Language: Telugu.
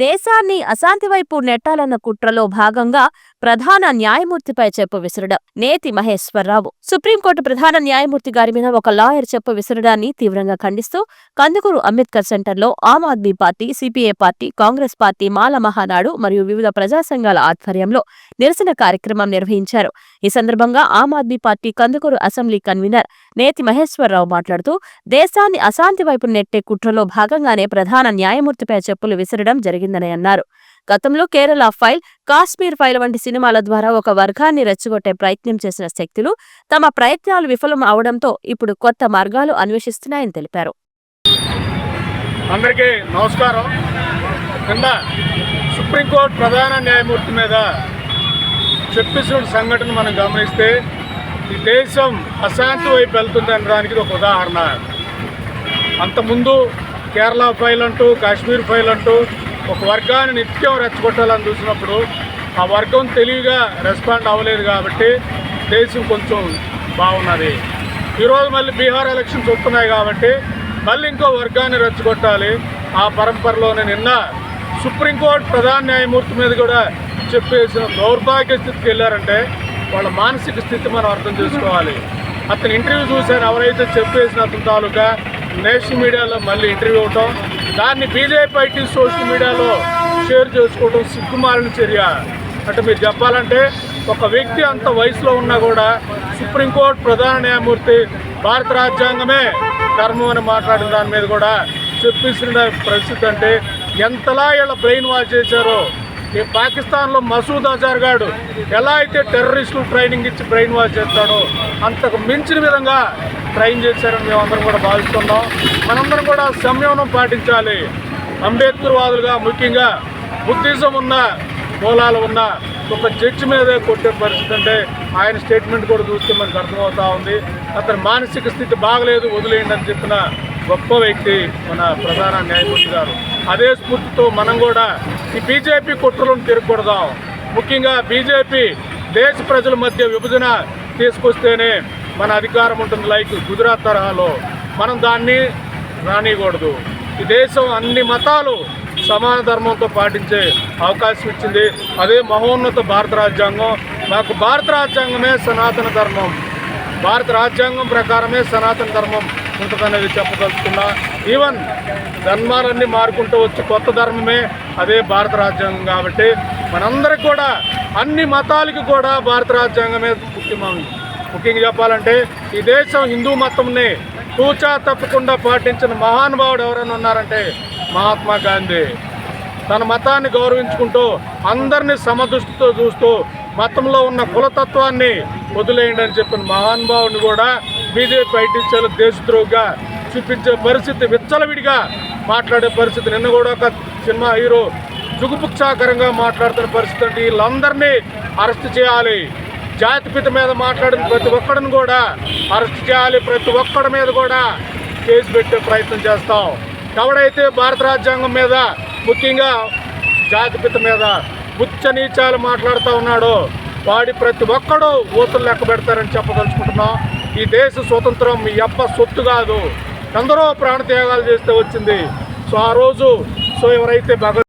దేశాన్ని అశాంతి వైపు నెట్టాలన్న కుట్రలో భాగంగా ప్రధాన న్యాయమూర్తిపై చెప్పు విసరడం నేతి మహేశ్వరరావు. సుప్రీంకోర్టు ప్రధాన న్యాయమూర్తి గారి మీద ఒక లాయర్ చెప్పు విసరడాన్ని తీవ్రంగా ఖండిస్తూ కందుకూరు అంబేద్కర్ సెంటర్లో Aam Aadmi party CPI party Congress party Mala Mahanadu మరియు వివిధ ప్రజా సంఘాల ఆధ్వర్యంలో నిరసన కార్యక్రమం నిర్వహించారు. ఈ సందర్భంగా Aam Aadmi party Kandukur assembly convener Neti Maheswararao మాట్లాడుతూ దేశాన్ని అశాంతి వైపు నెట్టే కుట్రలో భాగంగానే ప్రధాన న్యాయమూర్తిపై చెప్పులు విసరడం జరిగింది. జరిగిందని అన్నారు. గతంలో కేరళ ఫైల్ కాశ్మీర్ ఫైల్ వంటి సినిమాల ద్వారా ఒక వర్గాన్ని రెచ్చగొట్టే ప్రయత్నం చేసిన శక్తులు తమ ప్రయత్నాలు విఫలం అవడంతో ఇప్పుడు కొత్త మార్గాలు అన్వేషిస్తున్నాయని తెలిపారు. అందరికీ నమస్కారం. కింద సుప్రీంకోర్టు ప్రధాన న్యాయమూర్తి మీద చెప్పిన సంఘటన మనం గమనిస్తే ఈ దేశం అశాంతి వైపు వెళ్తుంది అనడానికి ఒక ఉదాహరణ. అంతకుముందు కేరళ ఫైల్ అంటూ కాశ్మీర్ ఫైల్ అంటూ ఒక వర్గాన్ని నిత్యం రెచ్చగొట్టాలని చూసినప్పుడు ఆ వర్గం తెలివిగా రెస్పాండ్ అవ్వలేదు కాబట్టి దేశం కొంచెం బాగున్నది. ఈరోజు మళ్ళీ బీహార్ ఎలక్షన్స్ వస్తున్నాయి కాబట్టి మళ్ళీ ఇంకో వర్గాన్ని రెచ్చగొట్టాలి. ఆ పరంపరలోనే నిన్న సుప్రీంకోర్టు ప్రధాన న్యాయమూర్తి మీద కూడా చెప్పేసిన దౌర్భాగ్య స్థితికి వెళ్ళారంటే వాళ్ళ మానసిక స్థితి మనం అర్థం చేసుకోవాలి. అతని ఇంటర్వ్యూ చూశాను. ఎవరైతే చెప్పేసిన అతని తాలూకా నేషనల్ మీడియాలో మళ్ళీ ఇంటర్వ్యూ ఇవ్వటం దాన్ని బీజేపీ ఐటీ సోషల్ మీడియాలో షేర్ చేసుకోవడం సిగ్గుమాలిన చర్య. అంటే మీరు చెప్పాలంటే ఒక వ్యక్తి అంత వయసులో ఉన్నా కూడా సుప్రీంకోర్టు ప్రధాన న్యాయమూర్తి భారత రాజ్యాంగమే ధర్మం అని మాట్లాడిన దాని మీద కూడా చెప్పేసిన పరిస్థితి అంటే ఎంతలా వీళ్ళ బ్రెయిన్ వాష్ చేశారో. ఈ పాకిస్తాన్లో మసూద్ అజార్ గాడు ఎలా అయితే టెర్రరిస్టులు ట్రైనింగ్ ఇచ్చి బ్రెయిన్ వాష్ చేస్తాడో అంతకు మించిన విధంగా ట్రైన్ చేశారని మేమందరం కూడా భావిస్తున్నాం. మనందరం కూడా సంయమనం పాటించాలి. అంబేద్కర్ వాదులుగా ముఖ్యంగా బుద్ధిజం ఉన్న మూలాలు ఉన్న ఒక జడ్జి మీదే కొట్టే పరిస్థితి అంటే ఆయన స్టేట్మెంట్ కూడా చూస్తే మనకు అర్థమవుతా ఉంది. అతని మానసిక స్థితి బాగలేదు వదిలేయండి అని చెప్పిన గొప్ప వ్యక్తి మన ప్రధాన న్యాయమూర్తి గారు. అదే స్ఫూర్తితో మనం కూడా ఈ బీజేపీ కుట్రలను తిరగకూడదాం. ముఖ్యంగా బీజేపీ దేశ ప్రజల మధ్య విభజన తీసుకొస్తేనే మన అధికారం ఉంటుంది లైక్ గుజరాత్ తరహాలో. మనం దాన్ని రానియకూడదు. ఈ దేశం అన్ని మతాలు సమాన ధర్మంతో పాటించే అవకాశం ఇచ్చింది. అదే మహోన్నత భారత రాజ్యాంగం. మాకు భారత రాజ్యాంగమే సనాతన ధర్మం. భారత రాజ్యాంగం ప్రకారమే సనాతన ధర్మం ఉంటుందనేది చెప్పదలుచుకున్నా. ఈవెన్ ధర్మాలన్నీ మారుకుంటూ వచ్చి కొత్త ధర్మమే అదే భారత రాజ్యాంగం కాబట్టి మనందరికి కూడా అన్ని మతాలకి కూడా భారత రాజ్యాంగమే ముఖ్యమైనది. ముఖ్యంగా చెప్పాలంటే ఈ దేశం హిందూ మతంని తూచా తప్పకుండా పాటించిన మహానుభావుడు ఎవరైనా ఉన్నారంటే మహాత్మా గాంధీ. తన మతాన్ని గౌరవించుకుంటూ అందరినీ సమదృష్టితో చూస్తూ మతంలో ఉన్న కులతత్వాన్ని వదిలేయండి అని చెప్పిన మహానుభావుని కూడా బీజేపీ ఐటీసీలు దేశద్రోహిగా చూపించే పరిస్థితి విచ్చలవిడిగా మాట్లాడే పరిస్థితి. నిన్న కూడా ఒక సినిమా హీరో జుగుపుక్షాకరంగా మాట్లాడుతున్న పరిస్థితి అంటే వీళ్ళందరినీ అరెస్ట్ చేయాలి. జాతిపిత మీద మాట్లాడిన ప్రతి ఒక్కడిని కూడా అరెస్ట్ చేయాలి ప్రతి ఒక్కడి మీద కూడా కేసు పెట్టే ప్రయత్నం చేస్తాం. ఎవడైతే భారత రాజ్యాంగం మీద ముఖ్యంగా జాతిపిత మీద ఉచ్చ నీచాలు మాట్లాడుతూ ఉన్నాడో వాడి ప్రతి ఒక్కడు ఊతులు లెక్క పెడతారని చెప్పదలుచుకుంటున్నాం. ఈ దేశ స్వతంత్రం మీ అప్ప సొత్తు కాదు. ఎందరో ప్రాణత్యాగాలు చేస్తే వచ్చింది. సో ఆ రోజు సో ఎవరైతే భగవత్